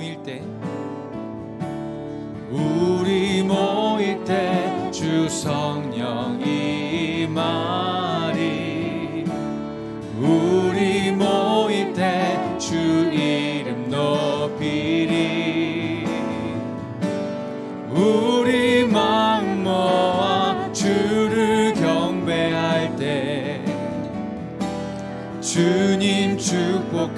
모일 때 우리 모일 때 주 성령 임하리 우리 모일 때 주 이름 높이리. 우리 마음 모아 주를 경배할 때 주님 축복하시리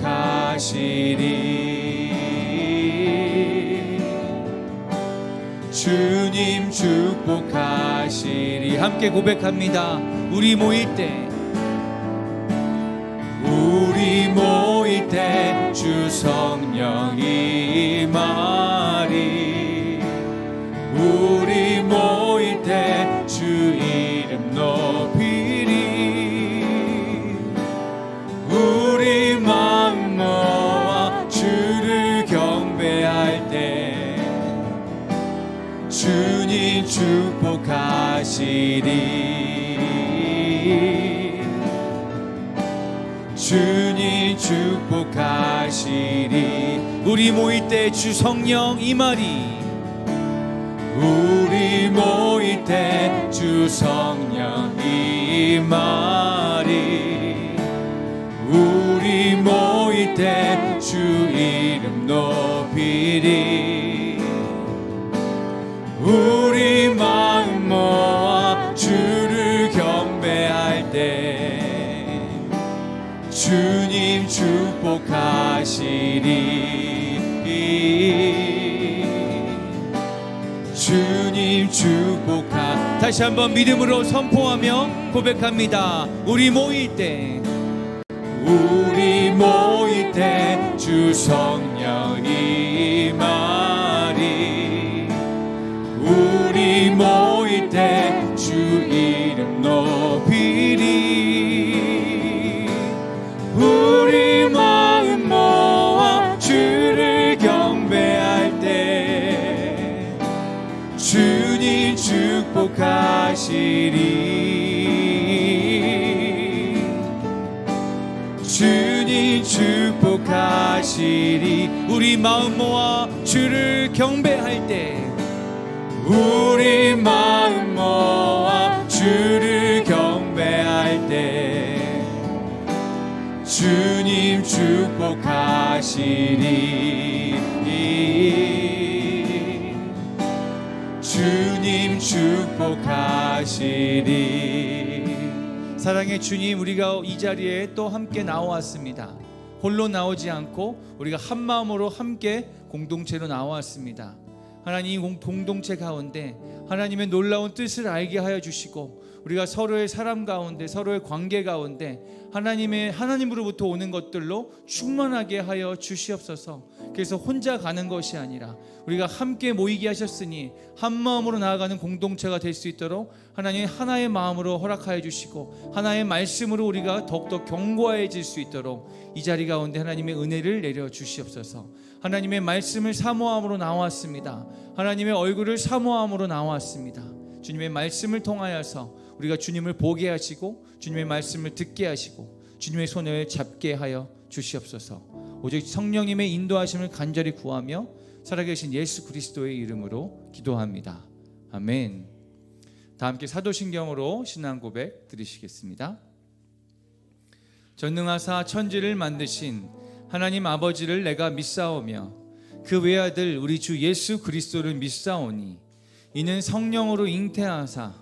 주님 축복하시리. 함께 고백합니다. 우리 모일 때. 우리 모일 때 주 성령 임 축복하시리. 우리 모일 때 주 성령 임하리 우리 모일 때 주 성령 임하리 우리 모일 때 주 이름 높이리. 우리 마음 모아 주님 축복하시리. 주님 축복하 다시 한번 믿음으로 선포하며 고백합니다. 우리 모일 때. 우리 모일 때 주 성령 임 축복하시리. 주님 축복하시리. 우리 마음 모아 주를 경배할 때 우리 마음 모아 주를 경배할 때 주님 축복하시리 축복하시리. 사랑의 주님 우리가 이 자리에 또 함께 나왔습니다. 홀로 나오지 않고 우리가 한 마음으로 함께 공동체로 나왔습니다. 하나님 공동체 가운데 하나님의 놀라운 뜻을 알게 하여 주시고 우리가 서로의 사람 가운데 서로의 관계 가운데 하나님의 하나님으로부터 오는 것들로 충만하게 하여 주시옵소서. 그래서 혼자 가는 것이 아니라 우리가 함께 모이게 하셨으니 한 마음으로 나아가는 공동체가 될 수 있도록 하나님 하나의 마음으로 허락하여 주시고 하나의 말씀으로 우리가 더욱더 견고해질 수 있도록 이 자리 가운데 하나님의 은혜를 내려 주시옵소서. 하나님의 말씀을 사모함으로 나왔습니다. 하나님의 얼굴을 사모함으로 나왔습니다. 주님의 말씀을 통하여서 우리가 주님을 보게 하시고 주님의 말씀을 듣게 하시고 주님의 손을 잡게 하여 주시옵소서. 오직 성령님의 인도하심을 간절히 구하며 살아계신 예수 그리스도의 이름으로 기도합니다. 아멘. 다 함께 사도신경으로 신앙 고백 드리시겠습니다. 전능하사 천지를 만드신 하나님 아버지를 내가 믿사오며 그 외아들 우리 주 예수 그리스도를 믿사오니 이는 성령으로 잉태하사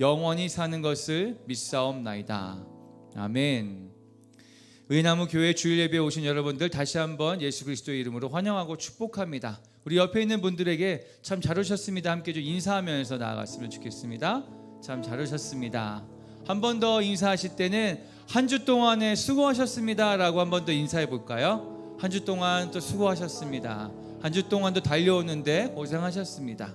영원히 사는 것을 믿사옵나이다. 아멘. 의나무 교회 주일 예배에 오신 여러분들 다시 한번 예수 그리스도의 이름으로 환영하고 축복합니다. 우리 옆에 있는 분들에게 참 잘 오셨습니다. 함께 좀 인사하면서 나아갔으면 좋겠습니다. 참 잘 오셨습니다. 한 번 더 인사하실 때는 한 주 동안에 수고하셨습니다라고 한 번 더 인사해 볼까요? 한 주 동안 또 수고하셨습니다. 한 주 동안도 달려오는데 고생하셨습니다.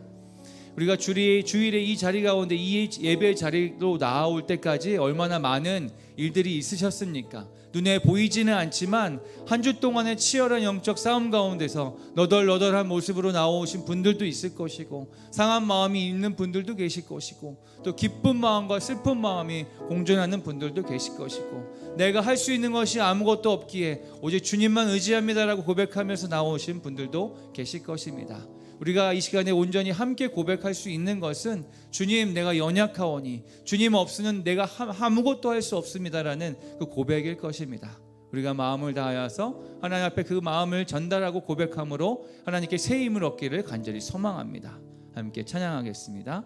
우리가 주리, 주일에 이 자리 가운데 이 예배 자리로 나올 때까지 얼마나 많은 일들이 있으셨습니까? 눈에 보이지는 않지만 한 주 동안의 치열한 영적 싸움 가운데서 너덜너덜한 모습으로 나오신 분들도 있을 것이고 상한 마음이 있는 분들도 계실 것이고 또 기쁜 마음과 슬픈 마음이 공존하는 분들도 계실 것이고 내가 할 수 있는 것이 아무것도 없기에 오직 주님만 의지합니다라고 고백하면서 나오신 분들도 계실 것입니다. 우리가 이 시간에 온전히 함께 고백할 수 있는 것은 주님 내가 연약하오니 주님 없으면 내가 하- 아무것도 할 수 없습니다라는 그 고백일 것입니다. 우리가 마음을 다하여서 하나님 앞에 그 마음을 전달하고 고백함으로 하나님께 새 힘을 얻기를 간절히 소망합니다. 함께 찬양하겠습니다.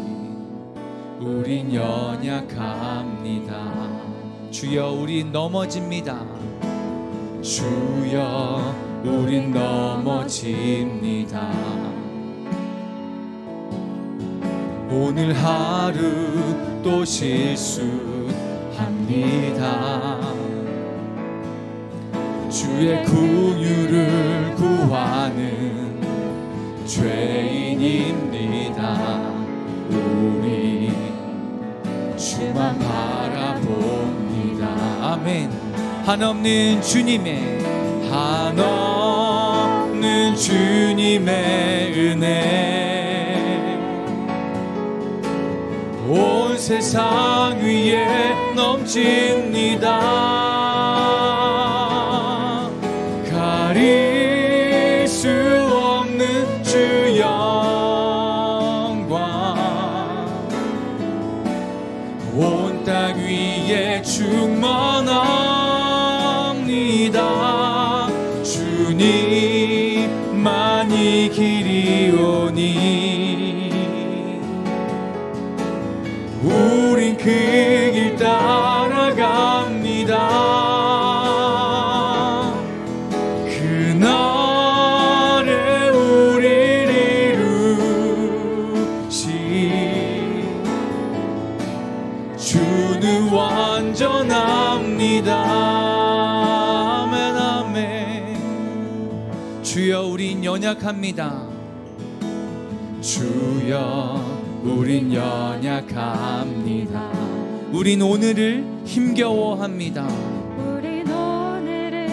우린 연약합니다. 주여 우린 넘어집니다. 주여 우린 넘어집니다. 오늘 하루 또 실수합니다. 주의 궁유를 구하는 죄인입니다. 우리 주만 바라봅니다. 아멘. 한없는 주님의 한없는 주님의 은혜 온 세상 위에 넘칩니다. 우린 연약합니다. 주여 우린 연약합니다. 우린 오늘을 힘겨워합니다. 우린 오늘을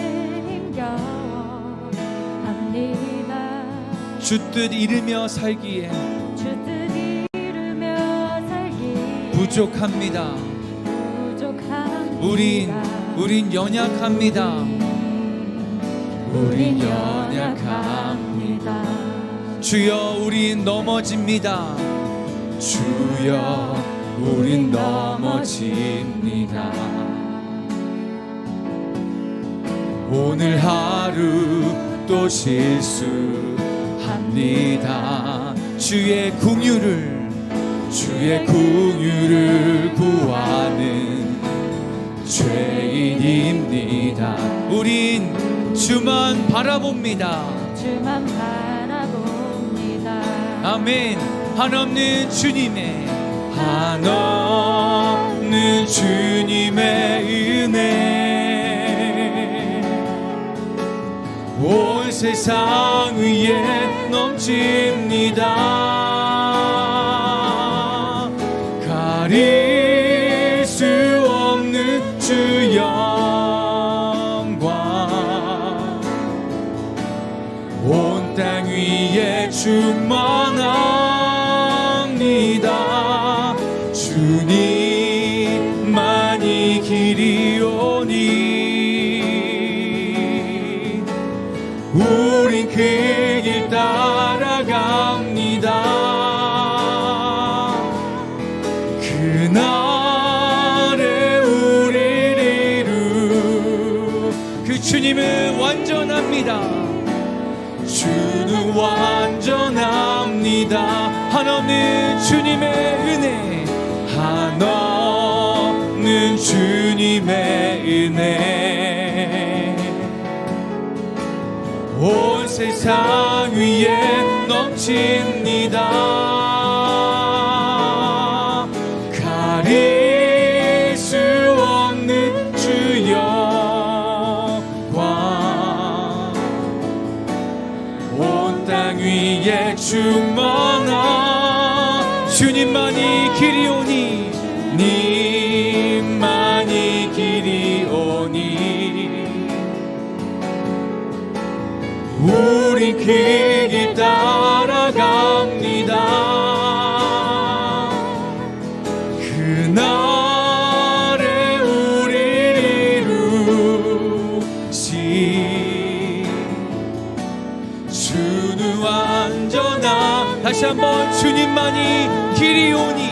힘겨워 합니다. 주뜻 이루며 살기에 주뜻 이루며 살기 부족합니다. 부족합니다. 우린 우린 연약합니다 우린 연약합니다. 주여 우린 넘어집니다. 주여 우린 넘어집니다. 오늘 하루 또 실수합니다. 주의 궁유를 주의 궁유를 구하는 죄인입니다. 우린 주만 바라봅니다. 주만 바라봅니다. 아멘. 한없는 주님의 한없는 주님의 은혜. 온 세상 위에 넘칩니다. 가릴 위 주님의 은혜. 한없는 주님의 은혜. 온 세상 위에 넘칩니다. 가릴 수 없는 주 영광 온 땅 위에 충만 그 길 따라갑니다. 그날에 우리를 이루시 주는 완전한 다시 한번 주님만이 길이 오니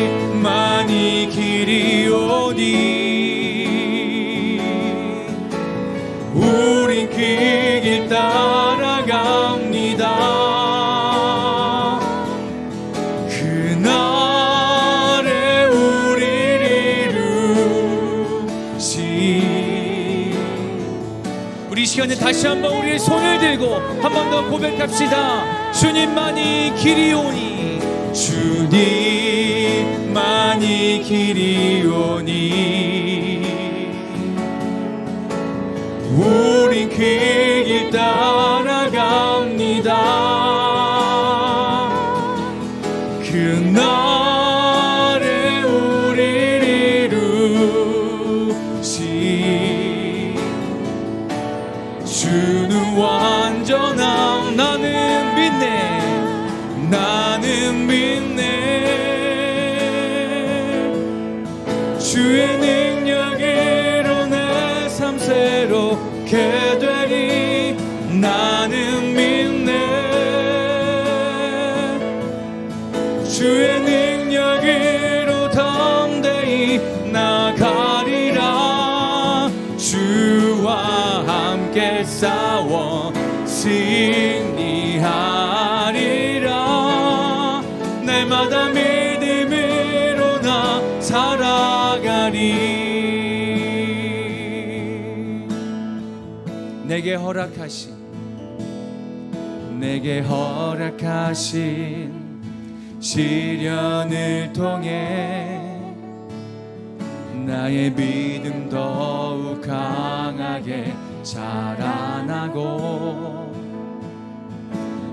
주님만이 길이 오니 시간에 다시 한번 우리의 손을 들고 한 번 더 고백합시다. 주님만이 길이오니 주님만이 길이오니 우린 그길 따라 날마다 믿음으로 나 살아가리. 내게 허락하신 내게 허락하신 시련을 통해 나의 믿음 더욱 강하게 자라나고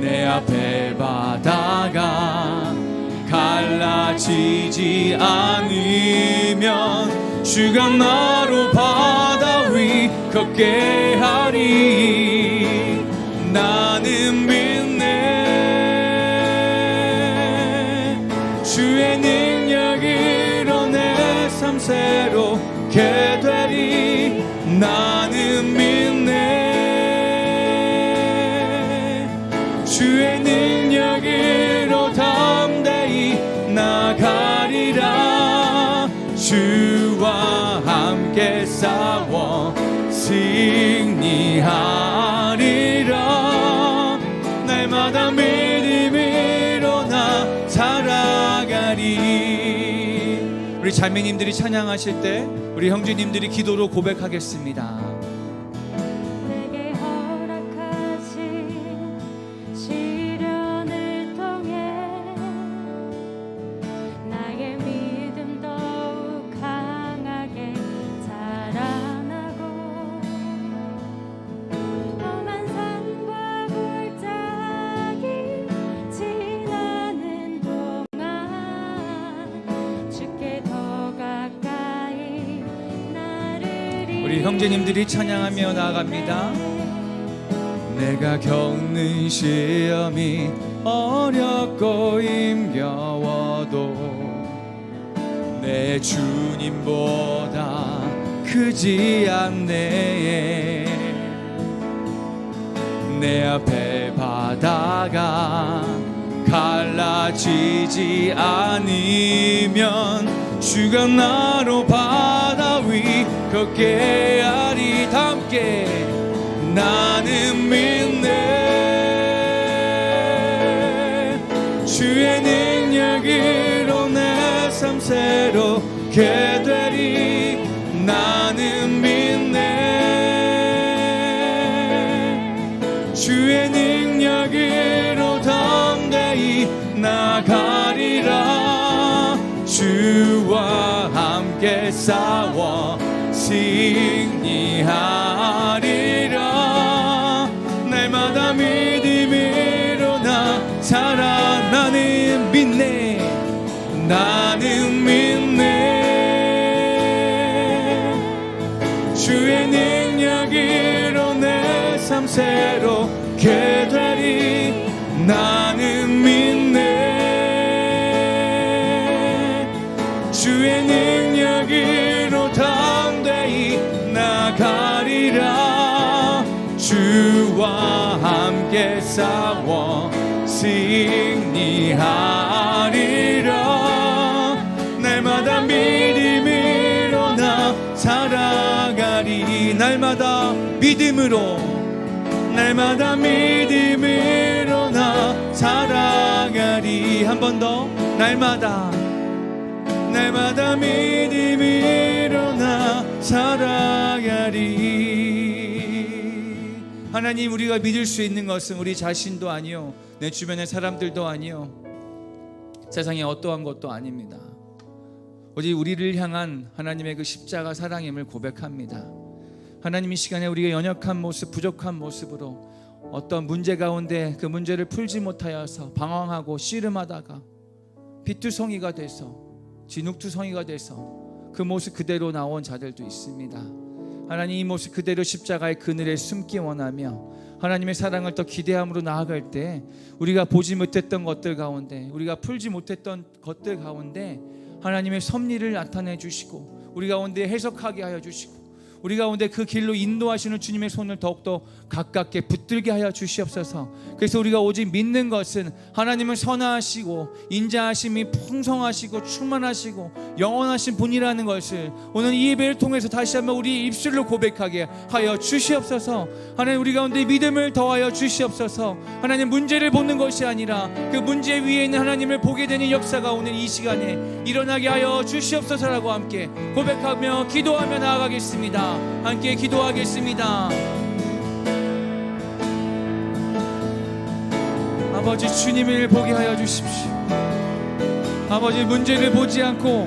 내 앞에 바다가 갈라지지 않으면 주가 나로 바다 위 걷게 하리 나가리라. 주와 함께 싸워 승리하리라. 날마다 믿음으로 나 살아가리. 우리 자매님들이 찬양하실 때 우리 형제님들이 기도로 고백하겠습니다 우리 형제님들이 찬양하며 나아갑니다. 내가 겪는 시험이 어렵고 힘겨워도 내 주님보다 크지 않네 내 앞에 바다가 갈라지지 않으면 주가 나로 바다 하리 다 함께 나는 믿네. 주의 능력으로 내 삶 새롭게 되리. 나는 믿네. 주의 능력으로 담대히 나가리라. 주와 함께 싸워 승리하 나가리라. 주와 함께 싸워 승리하리라. 날마다 믿음으로 나 살아가리. 날마다 믿음으로 날마다 믿음으로 나 살아가리. 한 번 더. 날마다 날마다 믿음으로 나 살아가리 하나님 우리가 믿을 수 있는 것은 우리 자신도 아니요 내 주변의 사람들도 아니요 세상의 어떠한 것도 아닙니다 오직 우리를 향한 하나님의 그 십자가 사랑임을 고백합니다 하나님 이 시간에 우리가 연약한 모습 부족한 모습으로 어떤 문제 가운데 그 문제를 풀지 못하여서 방황하고 씨름하다가 비투성이가 돼서 진흙투성이가 돼서 그 모습 그대로 나온 자들도 있습니다. 하나님 이 모습 그대로 십자가의 그늘에 숨기 원하며 하나님의 사랑을 더 기대함으로 나아갈 때 우리가 보지 못했던 것들 가운데 우리가 풀지 못했던 것들 가운데 하나님의 섭리를 나타내 주시고 우리 가운데 해석하게 하여 주시고 우리 가운데 그 길로 인도하시는 주님의 손을 더욱더 가깝게 붙들게 하여 주시옵소서. 그래서 우리가 오직 믿는 것은 하나님은 선하시고 인자하심이 풍성하시고 충만하시고 영원하신 분이라는 것을 오늘 이 예배를 통해서 다시 한번 우리 입술로 고백하게 하여 주시옵소서. 하나님 우리 가운데 믿음을 더하여 주시옵소서. 하나님 문제를 보는 것이 아니라 그 문제 위에 있는 하나님을 보게 되는 역사가 오늘 이 시간에 일어나게 하여 주시옵소서라고 함께 고백하며 기도하며 나아가겠습니다. 함께 기도하겠습니다. 아버지 주님을 보게 하여 주십시오. 아버지 문제를 보지 않고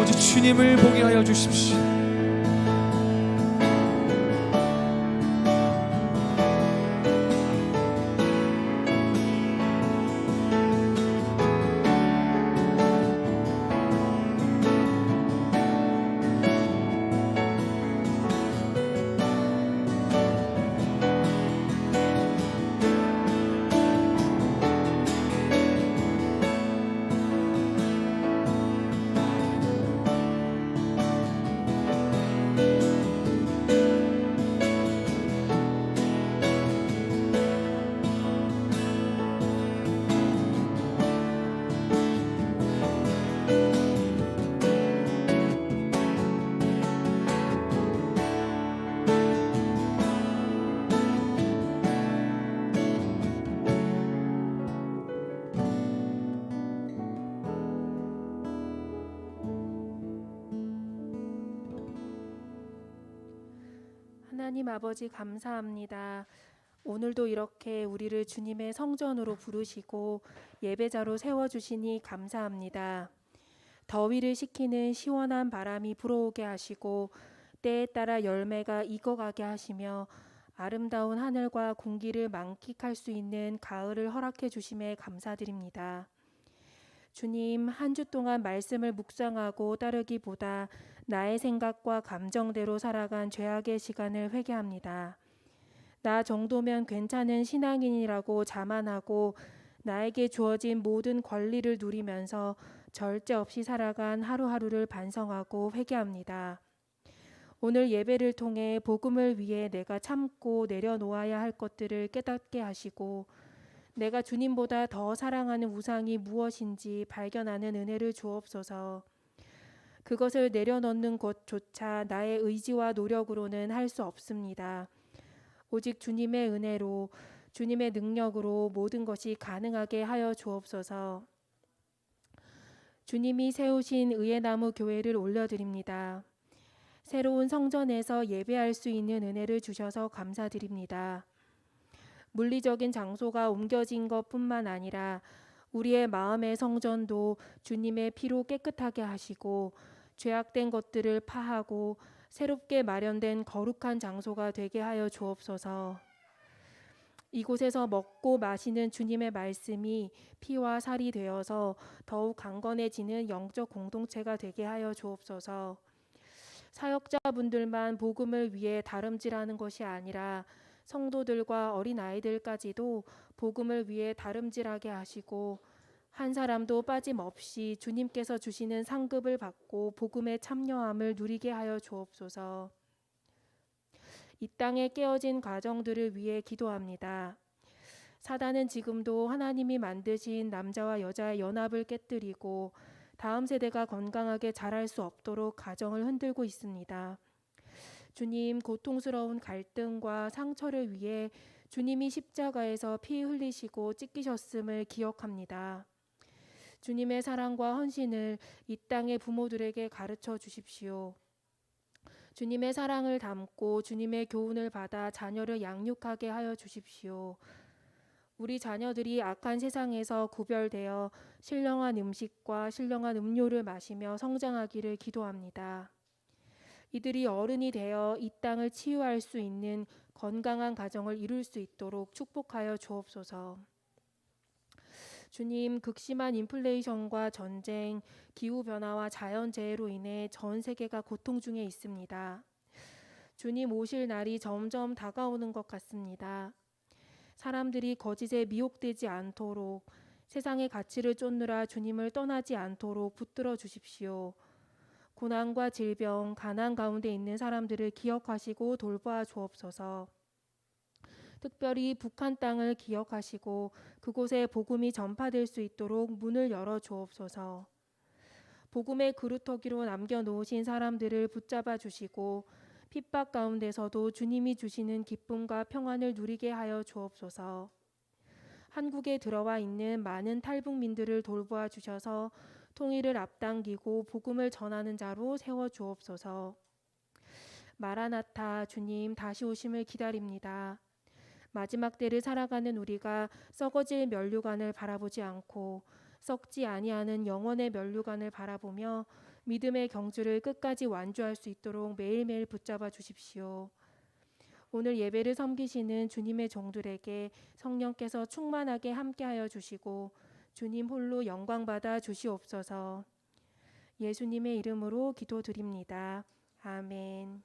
오직 주님을 보게 하여 주십시오. 하나님 아버지 감사합니다. 오늘도 이렇게 우리를 주님의 성전으로 부르시고 예배자로 세워 주시니 감사합니다. 더위를 식히는 시원한 바람이 불어오게 하시고 때에 따라 열매가 익어가게 하시며 아름다운 하늘과 공기를 만끽할 수 있는 가을을 허락해 주심에 감사드립니다. 주님, 한 주 동안 말씀을 묵상하고 따르기보다 나의 생각과 감정대로 살아간 죄악의 시간을 회개합니다. 나 정도면 괜찮은 신앙인이라고 자만하고 나에게 주어진 모든 권리를 누리면서 절제 없이 살아간 하루하루를 반성하고 회개합니다. 오늘 예배를 통해 복음을 위해 내가 참고 내려놓아야 할 것들을 깨닫게 하시고 내가 주님보다 더 사랑하는 우상이 무엇인지 발견하는 은혜를 주옵소서. 그것을 내려놓는 것조차 나의 의지와 노력으로는 할 수 없습니다. 오직 주님의 은혜로 주님의 능력으로 모든 것이 가능하게 하여 주옵소서. 주님이 세우신 의의 나무 교회를 올려드립니다. 새로운 성전에서 예배할 수 있는 은혜를 주셔서 감사드립니다. 물리적인 장소가 옮겨진 것뿐만 아니라 우리의 마음의 성전도 주님의 피로 깨끗하게 하시고 죄악된 것들을 파하고 새롭게 마련된 거룩한 장소가 되게 하여 주옵소서. 이곳에서 먹고 마시는 주님의 말씀이 피와 살이 되어서 더욱 강건해지는 영적 공동체가 되게 하여 주옵소서. 사역자분들만 복음을 위해 다름질하는 것이 아니라 성도들과 어린 아이들까지도 복음을 위해 다름질하게 하시고 한 사람도 빠짐없이 주님께서 주시는 상급을 받고 복음에 참여함을 누리게 하여 주옵소서. 이 땅에 깨어진 가정들을 위해 기도합니다. 사단은 지금도 하나님이 만드신 남자와 여자의 연합을 깨뜨리고 다음 세대가 건강하게 자랄 수 없도록 가정을 흔들고 있습니다. 주님 고통스러운 갈등과 상처를 위해 주님이 십자가에서 피 흘리시고 찢기셨음을 기억합니다. 주님의 사랑과 헌신을 이 땅의 부모들에게 가르쳐 주십시오. 주님의 사랑을 담고 주님의 교훈을 받아 자녀를 양육하게 하여 주십시오. 우리 자녀들이 악한 세상에서 구별되어 신령한 음식과 신령한 음료를 마시며 성장하기를 기도합니다. 이들이 어른이 되어 이 땅을 치유할 수 있는 건강한 가정을 이룰 수 있도록 축복하여 주옵소서. 주님, 극심한 인플레이션과 전쟁, 기후 변화와 자연 재해로 인해 전 세계가 고통 중에 있습니다. 주님 오실 날이 점점 다가오는 것 같습니다. 사람들이 거짓에 미혹되지 않도록 세상의 가치를 쫓느라 주님을 떠나지 않도록 붙들어 주십시오. 고난과 질병, 가난 가운데 있는 사람들을 기억하시고 돌보아 주옵소서. 특별히 북한 땅을 기억하시고 그곳에 복음이 전파될 수 있도록 문을 열어 주옵소서. 복음의 그루터기로 남겨 놓으신 사람들을 붙잡아 주시고 핍박 가운데서도 주님이 주시는 기쁨과 평안을 누리게 하여 주옵소서. 한국에 들어와 있는 많은 탈북민들을 돌보아 주셔서 통일을 앞당기고 복음을 전하는 자로 세워 주옵소서. 마라나타 주님 다시 오심을 기다립니다. 마지막 때를 살아가는 우리가 썩어질 면류관을 바라보지 않고 썩지 아니하는 영원의 면류관을 바라보며 믿음의 경주를 끝까지 완주할 수 있도록 매일매일 붙잡아 주십시오. 오늘 예배를 섬기시는 주님의 종들에게 성령께서 충만하게 함께하여 주시고 주님 홀로 영광 받아 주시옵소서. 예수님의 이름으로 기도드립니다. 아멘.